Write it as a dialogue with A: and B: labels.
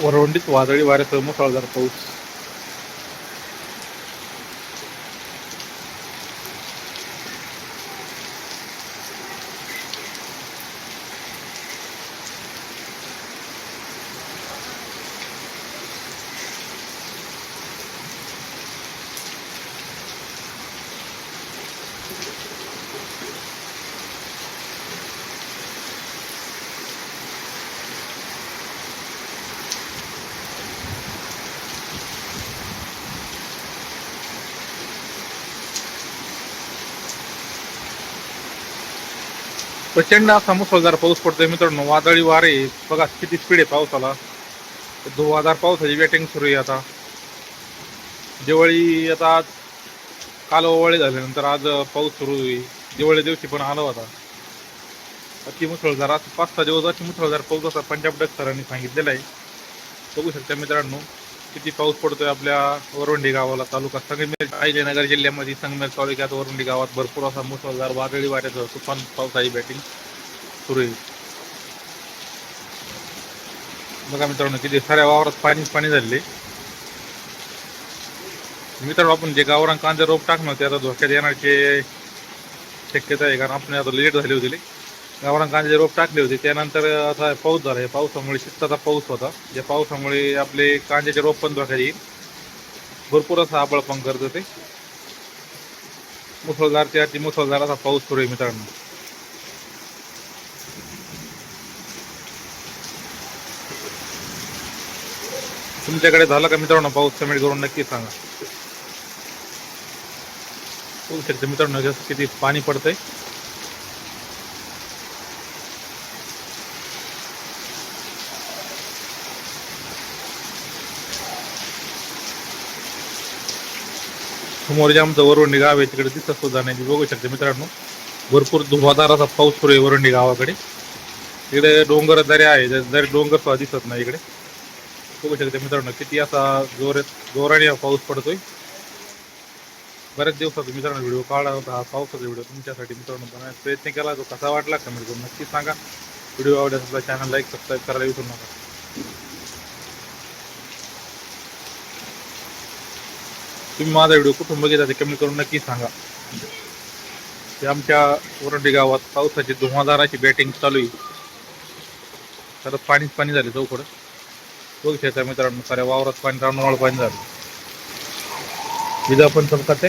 A: वरवंडीत वादळी वाऱ्यासह मुसळधार पाऊस. प्रचंड असा मुसळधार पाऊस पडतोय मित्रांनो. वादळी वारे बघा किती स्पीड आहे पावसाला. धुवाधार पावसाची बॅटिंग सुरू आहे आता. दिवाळी आता आज काल ओवाळी झाल्यानंतर आज पाऊस सुरू होईल दिवाळी दिवशी पण आला होता. अति मुसळधार आज पाच सहा दिवस अति मुसळधार पाऊस असा पंजाब डक सरांनी सांगितलेला आहे. बघू शकता मित्रांनो. किती पाऊस पडतोय आपल्या वरुंडी गावाला तालुका संगमेर अहिल्यानगर जिल्ह्यामध्ये संगमेर तालुक्यात वरुंडी गावात भरपूर असा मुसळधार वादळी वाऱ्याचं तुफान पावसाची बॅटिंग सुरू आहे. बघा मित्रांनो किती साऱ्या वावरात पाणीच पाणी झाले मित्रांनो आपण जे गावरान कांदे रोप टाकणार ते आता धोक्यात येण्याची शक्यता आहे कारण आपण आता लेट झाली होती गावरान कांद्याचे रोप टाकले होते त्यानंतर आता पाऊस झाला. या पावसामुळे शिस्ताचा पाऊस होता. या पावसामुळे आपले कांद्याचे रोप पण धोक्यात येईल. भरपूर असा आबळ पण करत होते. मुसळधार ते अति मुसळधार असा पाऊस सुरू आहे मित्रांनो. तुमच्याकडे झाला का मित्रांनो पाऊस? कमेंट करून नक्की सांगा. होऊ शकते मित्रांनो जास्त किती पाणी पडतंय. समोर जे आमचं वरवंडी गाव आहे तिकडे दिसत सुद्धा नाही बघू शकते मित्रांनो. भरपूर धुवाधार असा पाऊस सुरू आहे वरवंडी गावाकडे. इकडे डोंगर दऱ्या आहे दरी डोंगर सुद्धा दिसत नाही इकडे. बघू शकते मित्रांनो किती असा जोर जोराने पाऊस पडतोय. बऱ्याच दिवसाचा मित्रांनो व्हिडिओ काढला होता हा पावसाचा व्हिडिओ तुमच्यासाठी मित्रांनो बनवायचा प्रयत्न केला तो कसा वाटला? कमेंट करून नक्की सांगा. व्हिडिओ आवडल्यास आपला चॅनल लाईक सबस्क्राईब करायला विसरू नका. तुम्ही माझा व्हिडिओ कुठून बघितला ते कमेंट करून नक्की सांगा. ते आमच्या वरंडी गावात पावसाची धुमाधाराची बॅटिंग चालू आहे. तर पाणीच पाणी झाले चौकडं बघू शकता मित्रांनो साऱ्या वावरात पाणी रानवाळ पाणी झालं. विजा पण चमकत.